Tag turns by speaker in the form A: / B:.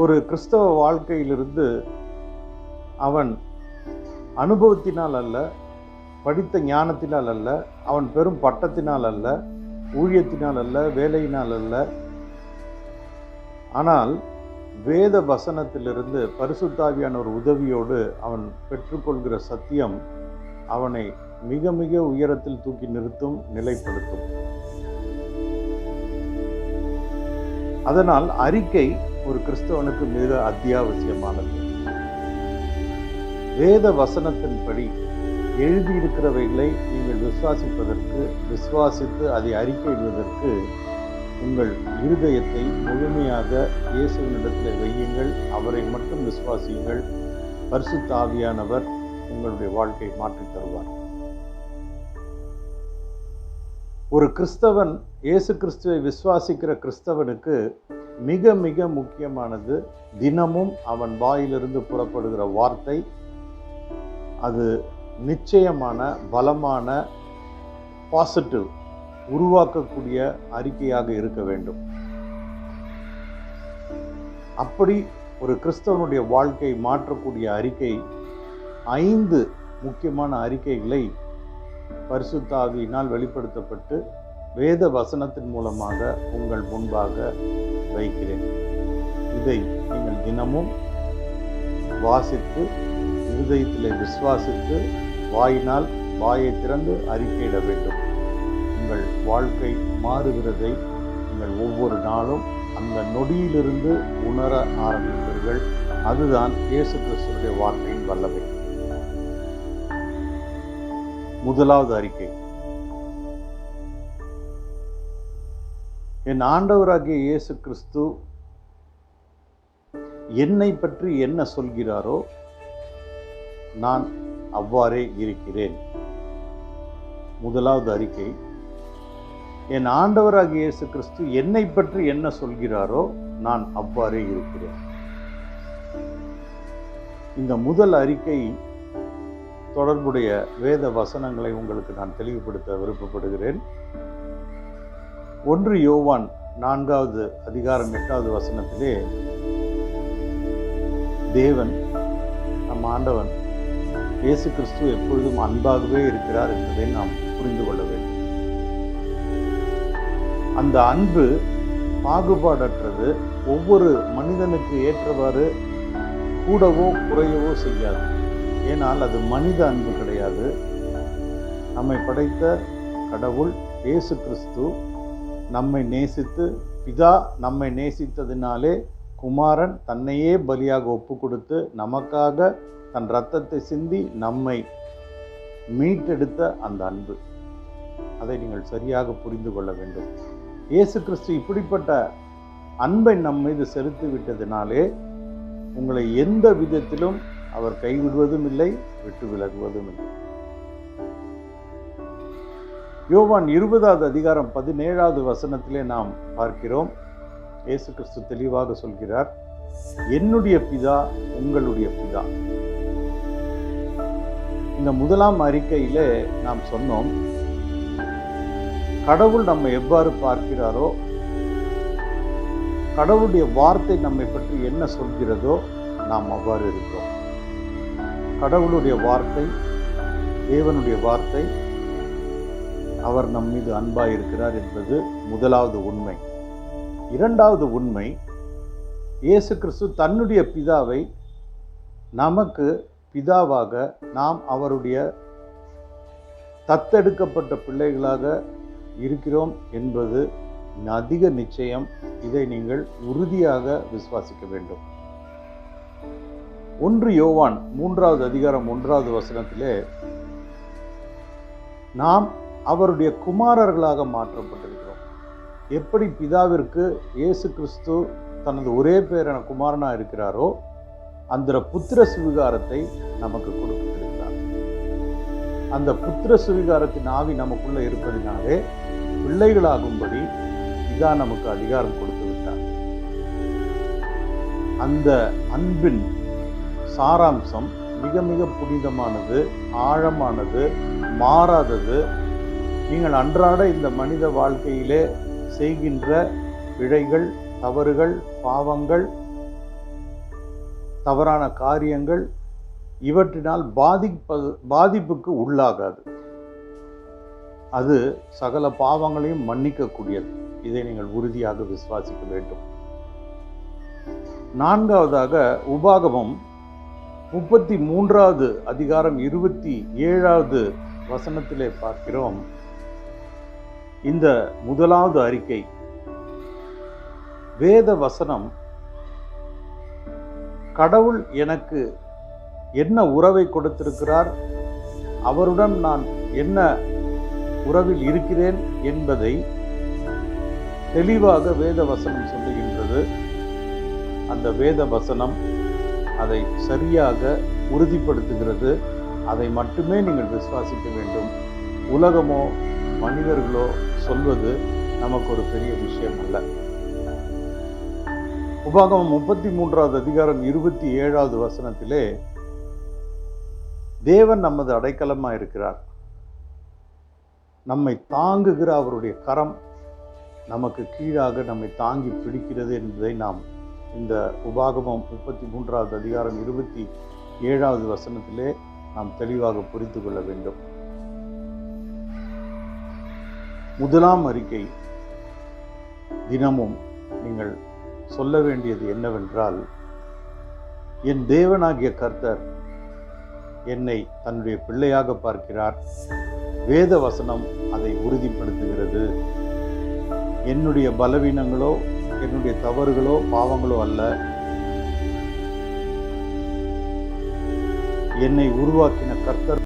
A: ஒரு கிறிஸ்தவ வாழ்க்கையிலிருந்து அவன் அனுபவத்தினால் அல்ல படித்த ஞானத்தினால் அல்ல அவன் பெரும் பட்டத்தினால் அல்ல ஊழியத்தினால் அல்ல வேலையினால் அல்ல. ஆனால் வேத வசனத்திலிருந்து பரிசுத்தாவியான ஒரு உதவியோடு அவன் பெற்றுக்கொள்கிற சத்தியம் அவனை மிக மிக உயரத்தில் தூக்கி நிறுத்தும் நிலைப்படுத்தும். அதனால் அறிக்கை ஒரு கிறிஸ்தவனுக்கு மிக அத்தியாவசியமானது. வேத வசனத்தின்படி எழுதியிருக்கிறவைகளை நீங்கள் விசுவாசிப்பதற்கு விசுவாசித்து அதை அறிக்கையிடுவதற்கு உங்கள் இருதயத்தை முழுமையாக இயேசுவினிடத்தில் வையுங்கள் அவரை மட்டும் விசுவாசியுங்கள். பரிசு தாவியானவர் உங்களுடைய வாழ்க்கையை மாற்றித் தருவார் ஒரு கிறிஸ்தவன் இயேசு கிறிஸ்துவை விசுவாசிக்கிற கிறிஸ்தவனுக்கு மிக மிக முக்கியமானது தினமும் அவன் வாயிலிருந்து புறப்படுகிற வார்த்தை. அது நிச்சயமான பலமான பாசிட்டிவ் உருவாக்கக்கூடிய அறிக்கையாக இருக்க வேண்டும். அப்படி ஒரு கிறிஸ்தவனுடைய வாழ்க்கை மாற்றக்கூடிய அறிக்கை ஐந்து முக்கியமான அறிக்கைகளை பரிசுத்தாவியினால் வெளிப்படுத்தப்பட்டு வேத வசனத்தின் மூலமாக உங்கள் முன்பாக வைக்கிறேன். இதை நீங்கள் தினமும் வாசித்து இருதயத்திலே விசுவாசித்து வாயினால் வாயை திறந்து அறிக்கையிட வேண்டும். உங்கள் வாழ்க்கை மாறுகிறதை நீங்கள் ஒவ்வொரு நாளும் அந்த நொடியிலிருந்து உணர ஆரம்பிப்பீர்கள். அதுதான் இயேசு கிறிஸ்துடைய வார்த்தையின் வல்லமை. முதலாவது அறிக்கை. என் ஆண்டவராகிய இயேசு கிறிஸ்து என்னை பற்றி என்ன சொல்கிறாரோ நான் அவ்வாறே இருக்கிறேன். முதலாவது அறிக்கை. என் ஆண்டவராகிய இயேசு கிறிஸ்து என்னை பற்றி என்ன சொல்கிறாரோ நான் அவ்வாறே இருக்கிறேன். இந்த முதல் அறிக்கை தொடர்புடைய வேத வசனங்களை உங்களுக்கு நான் தெளிவுபடுத்த விருப்பப்படுகிறேன். ஒன்று யோவான் நான்காவது அதிகாரம் எட்டாவது வசனத்திலே தேவன் நம் ஆண்டவன் இயேசு கிறிஸ்து எப்பொழுதும் அன்பாகவே இருக்கிறார் என்பதை நாம் புரிந்து கொள்ள வேண்டும். அந்த அன்பு பாகுபாடற்றது. ஒவ்வொரு மனிதனுக்கு ஏற்றவாறு கூடவோ குறையவோ செய்யாது. ஏனால் அது மனித அன்பு கிடையாது. நம்மை படைத்த கடவுள் இயேசு கிறிஸ்து நம்மை நேசித்து பிதா நம்மை நேசித்ததினாலே குமாரன் தன்னையே பலியாக ஒப்பு கொடுத்து நமக்காக தன் ரத்தத்தை சிந்தி நம்மை மீட்டெடுத்த அந்த அன்பு. அதை நீங்கள் சரியாக புரிந்து கொள்ள வேண்டும். இயேசு கிறிஸ்து இப்படிப்பட்ட அன்பை நம் மீது செலுத்தி விட்டதினாலே உங்களை எந்த விதத்திலும் அவர் கைவிடுவதும் இல்லை விட்டு விலகுவதும் இல்லை. யோவான் இருபதாவது அதிகாரம் பதினேழாவது வசனத்திலே நாம் பார்க்கிறோம். இயேசு கிறிஸ்து தெளிவாக சொல்கிறார் என்னுடைய பிதா உங்களுடைய பிதா. இந்த முதலாம் அறிக்கையிலே நாம் சொன்னோம் கடவுள் நம்மை எவ்வாறு பார்க்கிறாரோ கடவுளுடைய வார்த்தை நம்மை பற்றி என்ன சொல்கிறதோ நாம் அவ்வாறு இருக்கிறோம். கடவுளுடைய வார்த்தை தேவனுடைய வார்த்தை அவர் நம் மீது அன்பாக இருக்கிறார் என்பது முதலாவது உண்மை. இரண்டாவது உண்மை இயேசு கிறிஸ்து தன்னுடைய பிதாவை நமக்கு பிதாவாக நாம் அவருடைய தத்தெடுக்கப்பட்ட பிள்ளைகளாக இருக்கிறோம் என்பது அதிக நிச்சயம். இதை நீங்கள் உறுதியாக விசுவாசிக்க வேண்டும். ஒன்று யோவான் மூன்றாவது அதிகாரம் ஒன்றாவது வசனத்திலே நாம் அவருடைய குமாரர்களாக மாற்றப்பட்டிருக்கிறோம். எப்படி பிதாவிற்கு இயேசு கிறிஸ்து தனது ஒரே பேரான குமாரனா இருக்கிறாரோ அந்த புத்திர சுவிகாரத்தை நமக்கு கொடுத்திருக்கிறார். அந்த புத்திர சுவிகாரத்தின் ஆவி நமக்குள்ளே இருப்பதினாலே பிள்ளைகளாகும்படி பிதா நமக்கு அதிகாரம் கொடுத்து விட்டார். அந்த அன்பின் சாராம்சம் மிக மிக புனிதமானது ஆழமானது மாறாதது. நீங்கள் அன்றாட இந்த மனித வாழ்க்கையிலே செய்கின்ற பிழைகள் தவறுகள் பாவங்கள் தவறான காரியங்கள் இவற்றினால் பாதிப்பது பாதிப்புக்கு உள்ளாகாது. அது சகல பாவங்களையும் மன்னிக்கக்கூடியது. இதை நீங்கள் உறுதியாக விசுவாசிக்க வேண்டும். நான்காவதாக உபாகமம் முப்பத்தி மூன்றாவது அதிகாரம் இருபத்தி ஏழாவது வசனத்திலே பார்க்கிறோம். இந்த முதலாவது அறிக்கை. வேத வசனம் கடவுள் எனக்கு என்ன உறவை கொடுத்திருக்கிறார்? அவருடன் நான் என்ன உறவில் இருக்கிறேன்? என்பதை தெளிவாக வேத வசனம் சொல்லுகின்றது. அந்த வேத வசனம் அதை சரியாக உறுதிப்படுத்துகிறது. அதை மட்டுமே நீங்கள் விசுவாசிக்க வேண்டும். உலகமோ மனிதர்களோ சொல்வது நமக்கு ஒரு பெரிய விஷயம் அல்ல. உபாகமம் முப்பத்தி மூன்றாவது அதிகாரம் இருபத்தி ஏழாவது வசனத்திலே தேவன் நமது அடைக்கலமாக இருக்கிறார். நம்மை தாங்குகிற அவருடைய கரம் நமக்கு கீழாக நம்மை தாங்கி பிடிக்கிறது என்பதை நாம் இந்த உபாகமம் முப்பத்தி மூன்றாவது அதிகாரம் இருபத்தி ஏழாவது வசனத்திலே நாம் தெளிவாக புரிந்து கொள்ள வேண்டும். முதலாம் அறிக்கை. தினமும் நீங்கள் சொல்ல வேண்டியது என்னவென்றால் என் தேவனாகிய கர்த்தர் என்னை தன்னுடைய பிள்ளையாக பார்க்கிறார். வேத வசனம் அதை உறுதிப்படுத்துகிறது. என்னுடைய பலவீனங்களோ என்னுடைய தவறுகளோ பாவங்களோ அல்ல. என்னை உருவாக்கின கர்த்தர்